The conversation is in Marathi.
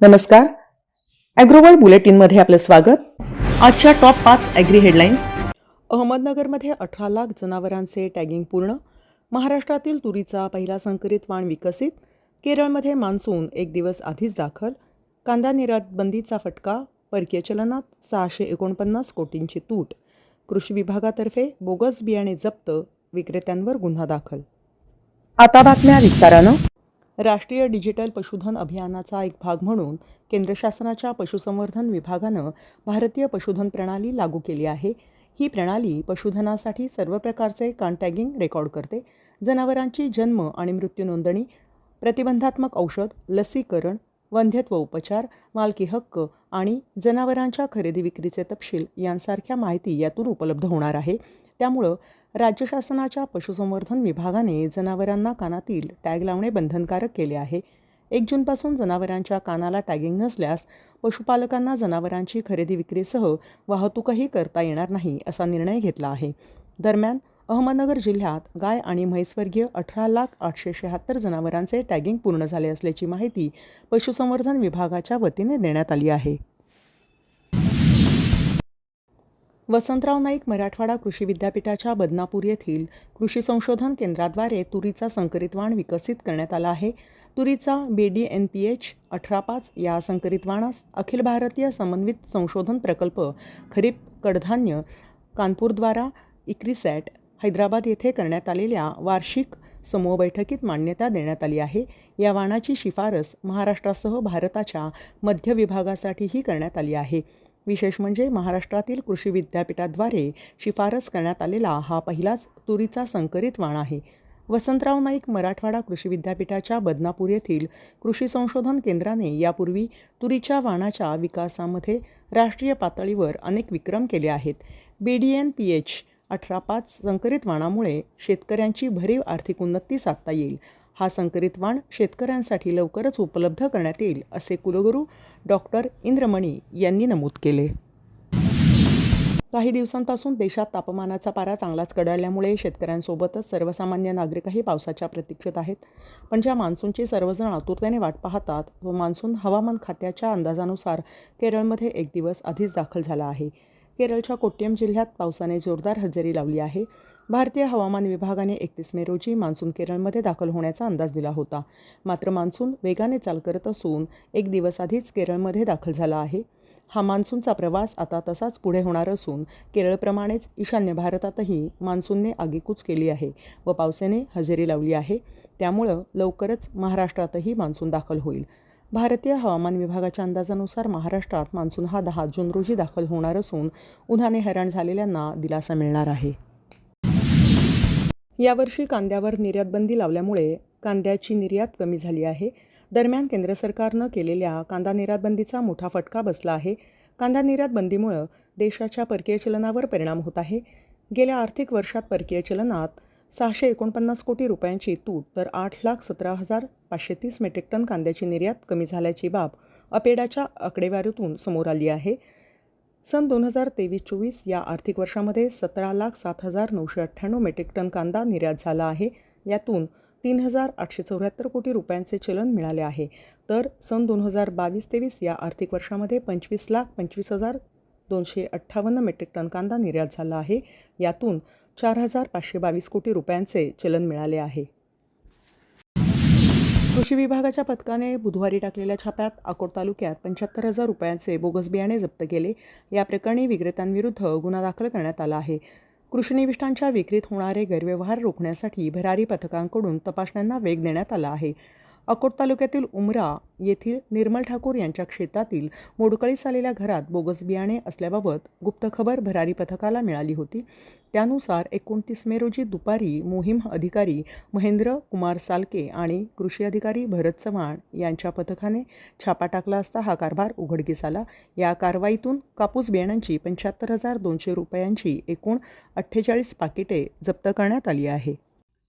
नमस्कार. ॲग्रोवर्ल्ड बुलेटिनमध्ये आपलं स्वागत. आजच्या टॉप पाच ॲग्री हेडलाईन्स अहमदनगरमध्ये अठरा लाख जनावरांचे टॅगिंग पूर्ण. महाराष्ट्रातील तुरीचा पहिला संकरित वाण विकसित. केरळमध्ये मान्सून एक दिवस आधीच दाखल. कांदा निर्यात बंदीचा फटका. परकीय चलनात सहाशे एकोणपन्नास कोटींची तूट. कृषी विभागातर्फे बोगस बियाणे जप्त. विक्रेत्यांवर गुन्हा दाखल. आता बातम्या विस्तारानं. राष्ट्रीय डिजिटल पशुधन अभियानाचा एक भाग म्हणून केंद्र शासनाच्या पशुसंवर्धन विभागानं भारतीय पशुधन प्रणाली लागू केली आहे. ही प्रणाली पशुधनासाठी सर्व प्रकारचे कॉन्टॅगिंग रेकॉर्ड करते. जनावरांची जन्म आणि मृत्यू नोंदणी प्रतिबंधात्मक औषध लसीकरण वंध्यत्व उपचार मालकी हक्क आणि जनावरांच्या खरेदी विक्रीचे तपशील यांसारख्या माहिती यातून उपलब्ध होणार आहे. त्यामुळं राज्य शासनाच्या पशुसंवर्धन विभागाने जनावरांना कानातील टॅग लावणे बंधनकारक केले आहे. एक जूनपासून जनावरांच्या कानाला टॅगिंग नसल्यास पशुपालकांना जनावरांची खरेदी विक्रीसह वाहतूकही करता येणार नाही असा निर्णय घेतला आहे. दरम्यान अहमदनगर जिल्ह्यात गाय आणि म्हैसवर्गीय अठरा लाख आठशे शहात्तर जनावरांचे टॅगिंग पूर्ण झाले असल्याची माहिती पशुसंवर्धन विभागाच्या वतीने देण्यात आली आहे. वसंतराव नाईक मराठवाडा कृषी विद्यापीठाच्या बदनापूर येथील कृषी संशोधन केंद्राद्वारे तुरीचा संकरित वाण विकसित करण्यात आला आहे. तुरीचा B D N P H अठरा पाच या संकरित वाणास अखिल भारतीय समन्वित संशोधन प्रकल्प खरीप कडधान्य कानपूरद्वारा इक्रिसॅट हैदराबाद येथे करण्यात आलेल्या वार्षिक समूह बैठकीत मान्यता देण्यात आली आहे. या वाणाची शिफारस महाराष्ट्रासह भारताच्या मध्य विभागासाठीही करण्यात आली आहे. विशेष म्हणजे महाराष्ट्रातील कृषी विद्यापीठाद्वारे शिफारस करण्यात आलेला हा पहिलाच तुरीचा संकरित वाण आहे. वसंतराव नाईक मराठवाडा कृषी विद्यापीठाच्या बदनापूर येथील कृषी संशोधन केंद्राने यापूर्वी तुरीच्या वाणाच्या विकासामध्ये राष्ट्रीय पातळीवर अनेक विक्रम केले आहेत. B D N P H अठरा पाच संकरित वाणामुळे शेतकऱ्यांची भरीव आर्थिक उन्नती साधता येईल. हा संकरित वाण शेतकऱ्यांसाठी लवकरच उपलब्ध करण्यात येईल असे कुलगुरू डॉक्टर इंद्रमणी यांनी नमूद केले. काही दिवसांपासून देशात तापमानाचा पारा चांगलाच कडाळल्यामुळे शेतकऱ्यांसोबतच सर्वसामान्य नागरिकही पावसाच्या प्रतीक्षेत आहेत. पण ज्या मान्सूनची सर्वजण आतुरतेने वाट पाहतात व मान्सून हवामान खात्याच्या अंदाजानुसार केरळमध्ये एक दिवस आधीच दाखल झाला आहे. केरळच्या कोट्यम जिल्ह्यात पावसाने जोरदार हजेरी लावली आहे. भारतीय हवामान विभागाने एकतीस मे रोजी मान्सून केरळमध्ये दाखल होण्याचा अंदाज दिला होता. मात्र मान्सून वेगाने चाल करत असून एक दिवस आधीच केरळमध्ये दाखल झाला आहे. हा मान्सूनचा प्रवास आता तसाच पुढे होणार असून केरळप्रमाणेच ईशान्य भारतातही मान्सूनने आगीकूच केली आहे व पावसाने हजेरी लावली आहे. त्यामुळं लवकरच महाराष्ट्रातही मान्सून दाखल होईल. भारतीय हवामान विभागाच्या अंदाजानुसार महाराष्ट्रात मान्सून हा दहा जून रोजी दाखल होणार असून उन्हाने हैराण झालेल्यांना दिलासा मिळणार आहे. यावर्षी कांद्यावर निर्यातबंदी लावल्यामुळे कांद्याची निर्यात कमी झाली आहे. दरम्यान केंद्र सरकारनं केलेल्या कांदा निर्यातबंदीचा मोठा फटका बसला आहे. कांदा निर्यातबंदीमुळं देशाच्या परकीय चलनावर परिणाम होत आहे. गेल्या आर्थिक वर्षात परकीय चलनात सहाशे एकोणपन्नास कोटी रुपयांची तूट तर आठ लाख सतरा हजार पाचशे तीस मेट्रिक टन कांद्याची निर्यात कमी झाल्याची बाब अपेडाच्या आकडेवारीतून समोर आली आहे. सन दोन हजार तेवीस चोवीस या आर्थिक वर्षामध्ये सतरा लाख सात हजार नऊशे अठ्ठ्याण्णव मेट्रिक टन कांदा निर्यात झाला आहे. यातून तीन हजार आठशे चौऱ्याहत्तर कोटी रुपयांचे चलन मिळाले आहे. तर सन दोन हजार बावीस तेवीस या आर्थिक वर्षामध्ये पंचवीस लाख पंचवीस हजार दोनशे अठ्ठावन्न मेट्रिक टन कांदा निर्यात झाला आहे. यातून चार हजार पाचशे बावीस कोटी रुपयांचे चलन मिळाले आहे. कृषी विभागाच्या पथकाने बुधवारी टाकलेल्या छाप्यात अकोट तालुक्यात पंच्याहत्तर हजार रुपयांचे बोगस बियाणे जप्त केले. या प्रकरणी विक्रेत्यांविरुद्ध गुन्हा दाखल करण्यात आला आहे. कृषीनिविष्ठांच्या विक्रीत होणारे गैरव्यवहार रोखण्यासाठी भरारी पथकांकडून तपासण्यांना वेग देण्यात आला आहे. अकोट तालुक्यातील उमरा येथील निर्मल ठाकूर यांच्या क्षेत्रातील मोडकळीस आलेल्या घरात बोगस बियाणे असल्याबाबत गुप्त खबर भरारी पथकाला मिळाली होती. त्यानुसार एकोणतीस मे रोजी दुपारी मोहीम अधिकारी महेंद्र कुमार सालके आणि कृषी अधिकारी भरत चव्हाण यांच्या पथकाने छापा टाकला असता हा कारभार उघडकीस आला. या कारवाईतून कापूस बियाणांची पंच्याहत्तर हजार दोनशे रुपयांची एकूण अठ्ठेचाळीस पाकिटे जप्त करण्यात आली आहे.